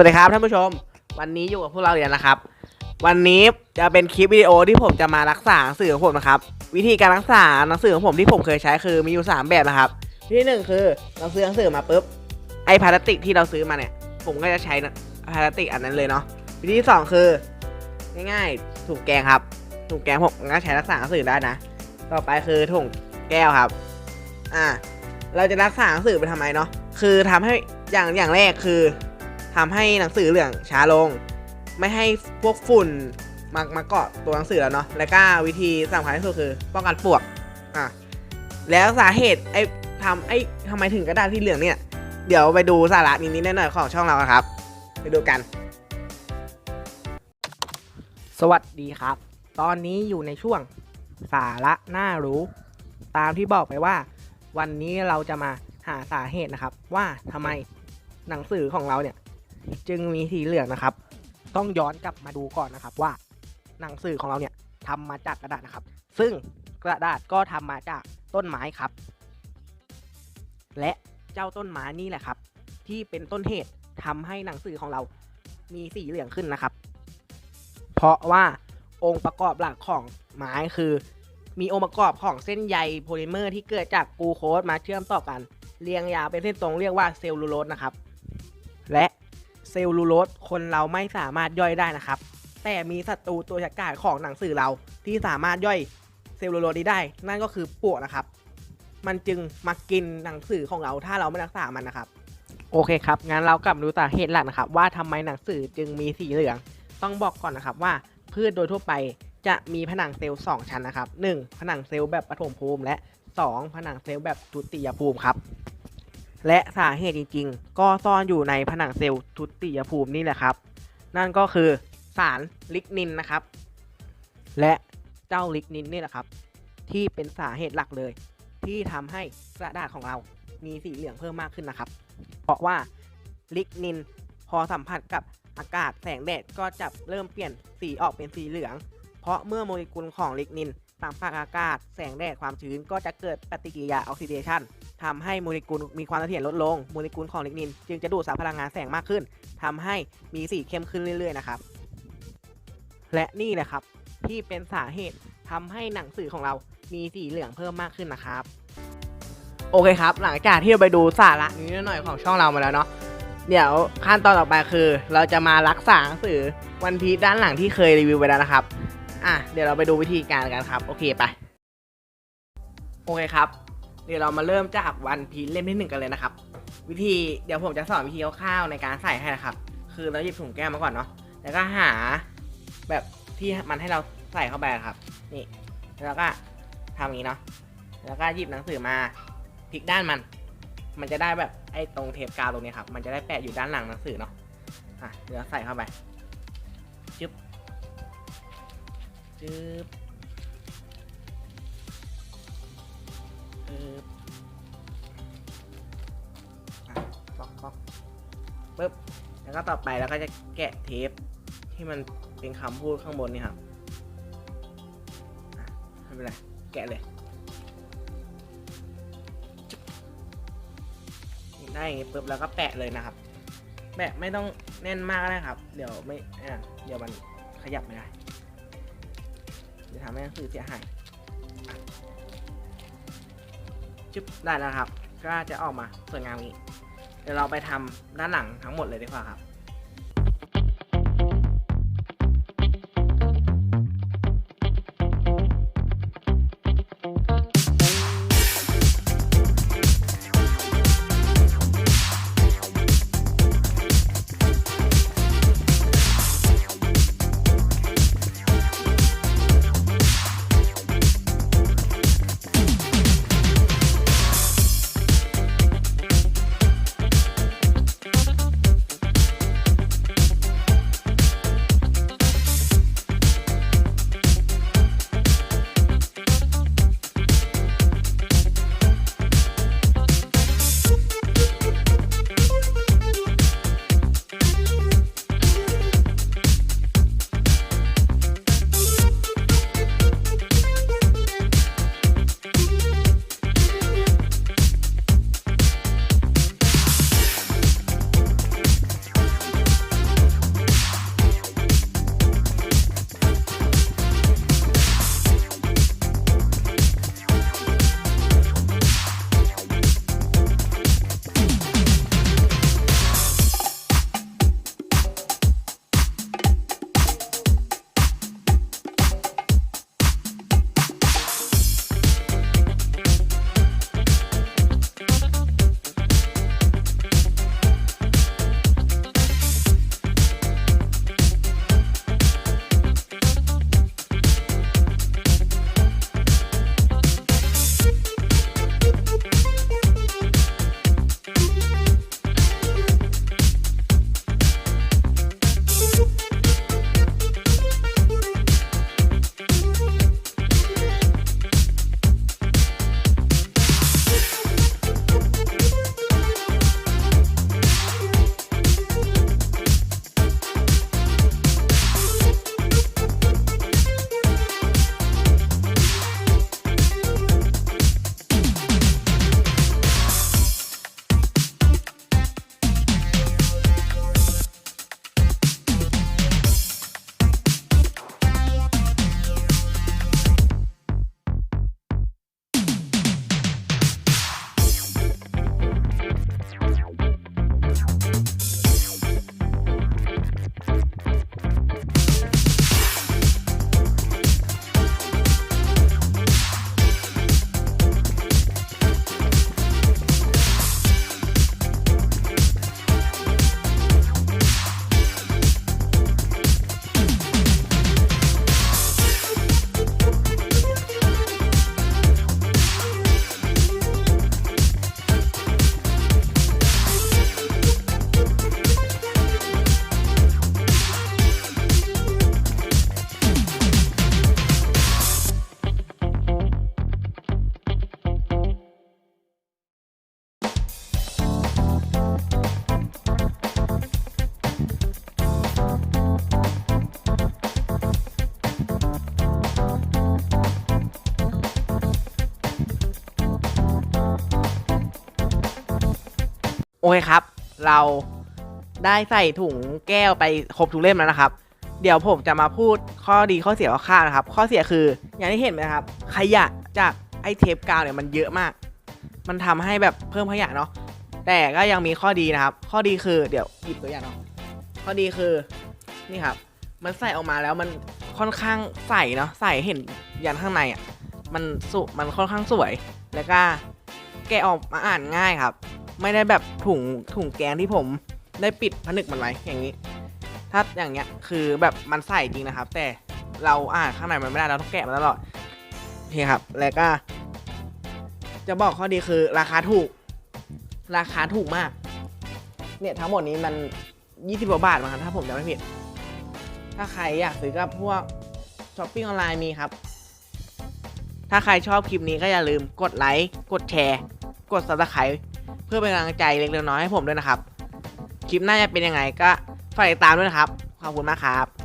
วัสดีครับท่านผู้ชม วันนี้อยู่กับพวกเราอีกแล้วนะครับ วันนี้จะเป็นคลิปวิดีโอที่ผมจะมารักษาหนังสือของผมนะครับ วิธีการรักษาหนังสือของผมที่ผมเคยใช้คือมีอยู่ 3 แบบนะครับวิธีหนึ่งคือเราซื้อหนังสือมาปุ๊บไอพลาสติกที่เราซื้อมาเนี่ย ผมก็จะใช้พลาสติกอันนั้นเลยเนาะวิธีที่สองคือ ง่ายๆถุงแกงครับถุงแกงผมก็ใช้รักษาหนังสือได้นะ ต่อไปคือถุงแก้วครับ อ่า เราจะรักษาหนังสือไปทำไมเนาะคือทำให้อย่างอย่างแรกคือ ทำให้หนังสือเหลืองช้าลง ไม่ให้พวกฝุ่นมามาเกาะตัวหนังสือแล้วเนาะแล้วก็วิธีสำคัญที่สุดคือ ป้องกันปวกอะแล้วสาเหตุไอ้ทำไอ้ทำไมถึงกระดาษที่เหลืองเนี่ย เดี๋ยวไปดูสาระนิดๆหน่อยๆของช่องเราครับ ไปดูกัน สวัสดีครับ ตอนนี้อยู่ในช่วงสาระน่ารู้ ตามที่บอกไปว่า วันนี้เราจะมาหาสาเหตุนะครับ ว่าทำไมหนังสือของเราเนี่ย จึงมีสีเหลืองนะครับ ต้องย้อนกลับมาดูก่อนนะครับว่าหนังสือของเราเนี่ยทำมาจากกระดาษนะครับ ซึ่งกระดาษก็ทำมาจากต้นไม้ครับ และเจ้าต้นไม้นี่แหละครับ ที่เป็นต้นเหตุทำให้หนังสือของเรามีสีเหลืองขึ้นนะครับ เพราะว่าองค์ประกอบหลักของไม้คือมีองค์ประกอบของเส้นใยโพลิเมอร์ที่เกิดจากกลูโคสมาเชื่อมต่อกัน เรียงยาวเป็นเส้นตรงเรียกว่าเซลลูโลสนะครับ และ เซลลูโลสคนเราไม่สามารถย่อยได้นะครับ แต่มีศัตรูตัวฉกาจของหนังสือเราที่สามารถย่อยเซลลูโลสนี้ได้ นั่นก็คือปวกนะครับ มันจึงมากินหนังสือของเราถ้าเราไม่รักษามันนะครับ โอเคครับงั้นเรากลับมาดูสาเหตุหลักนะครับ ว่าทำไมหนังสือจึงมีสีเหลือง ต้องบอกก่อนนะครับว่าพืชโดยทั่วไปจะมีผนังเซลล์2ชั้นนะครับ 1. ผนังเซลล์แบบปฐมภูมิ และ 2. ผนังเซลล์แบบทุติยภูมิครับ และสาเหตุจริงๆ ก็ซ่อนอยู่ในผนังเซลล์ทุติยภูมินี่แหละครับ นั่นก็คือสารลิกนินนะครับ และเจ้าลิกนินนี่แหละครับ ที่เป็นสาเหตุหลักเลย ที่ทำให้กระดาษของเรามีสีเหลืองเพิ่มมากขึ้นนะครับ เพราะว่าลิกนินพอสัมผัสกับอากาศแสงแดดก็จะเริ่มเปลี่ยนสีออกเป็นสีเหลือง เพราะเมื่อโมเลกุลของลิกนินสัมผัสอากาศแสงแดดความชื้นก็จะเกิดปฏิกิริยาออกซิเดชัน ทำให้โมเลกุลมีความเสถียรลดลงโมเลกุลของลิกนิน จึงจะดูดซับพลังงานแสงมากขึ้นทำให้มีสีเข้มขึ้นเรื่อยๆนะครับ และนี่แหละครับที่เป็นสาเหตุทำให้หนังสือของเรามีสีเหลืองเพิ่มมากขึ้นนะครับ โอเคครับ หลังจากที่เราไปดูสาระนิดหน่อยของช่องเรามาแล้วเนาะเดี๋ยวขั้นตอนต่อไปคือ เราจะมารักษาหนังสือวันพีด้านหลังที่เคยรีวิวไปแล้วนะครับ อะเดี๋ยวเราไปดูวิธีการกันครับ โอเคไป โอเคครับ เดี๋ยวเรามาเริ่มจากวันพีเล่มที่หนึ่งกันเลยนะครับ วิธีเดี๋ยวผมจะสอนวิธีคร่าวๆในการใส่ให้นะครับ คือเราหยิบถุงแก้วมาก่อนเนาะแล้วก็หาแบบที่มันให้เราใส่เข้าไปครับ นี่แล้วก็ทำอย่างนี้เนาะแล้วก็หยิบหนังสือมาพลิกด้านมัน มันจะได้แบบไอ้ตรงเทปกาวตรงนี้ครับ มันจะได้แปะอยู่ด้านหลังหนังสือเนาะอะเดี๋ยวใส่เข้าไปจึ๊บจึ๊บ ปึ๊บแล้วก็ต่อไปเราก็จะแกะเทปที่มันเป็นคำพูดข้างบนนี่ครับไม่เป็นไรแกะเลยได้อย่างงี้ปุ๊บแล้วก็แปะเลยนะครับ แปะไม่ต้องแน่นมากก็ได้ครับ เดี๋ยวไม่เดี๋ยวมันขยับไม่ได้จะทำให้หนังสือเสียหายจึ๊บได้แล้วครับ ก็จะออกมาสวยงามอย่างนี้ เดี๋ยวเราไปทำด้านหลังทั้งหมดเลยดีกว่าครับ โอเคครับ เราได้ใส่ถุงแก้วไปครบทุกเล่มแล้วนะครับ เดี๋ยวผมจะมาพูดข้อดีข้อเสียข้าวนะครับ ข้อเสียคืออย่างที่เห็นไหมครับ ขยะจากไอ้เทปกาวเนี่ยมันเยอะมาก มันทำให้แบบเพิ่มขยะเนาะแต่ก็ยังมีข้อดีนะครับ ข้อดีคือเดี๋ยวหยิบตัวอย่างเนาะข้อดีคือนี่ครับ มันใส่ออกมาแล้วมันค่อนข้างใสเนาะใสเห็นยันข้างในอะมันสุมันค่อนข้างสวย แล้วก็แกะออกมาอ่านง่ายครับ ไม่ได้แบบถุงถุงแกงที่ผมได้ปิดผนึกมันไว้อย่างนี้ ถ้าอย่างเงี้ยคือแบบมันใส่จริงนะครับ แต่เราอ่านข้างในมันไม่ได้เราต้องแกะมันตลอดโอเคครับ แล้วก็ จะบอกข้อดีคือราคาถูก ราคาถูกมาก เนี่ยทั้งหมดนี้มัน20กว่าบาทมั้งครับถ้าผมจำไม่ผิด ถ้าใครอยากซื้อก็พวกช้อปปิ้งออนไลน์มีครับ ถ้าใครชอบคลิปนี้ก็อย่าลืมกดไลค์ กดแชร์ กด subscribe เพื่อเป็นกำลังใจเล็กๆน้อยๆให้ผมด้วยนะครับ คลิปหน้าจะเป็นยังไงก็ฝากติดตามด้วยนะครับ ขอบคุณมากครับ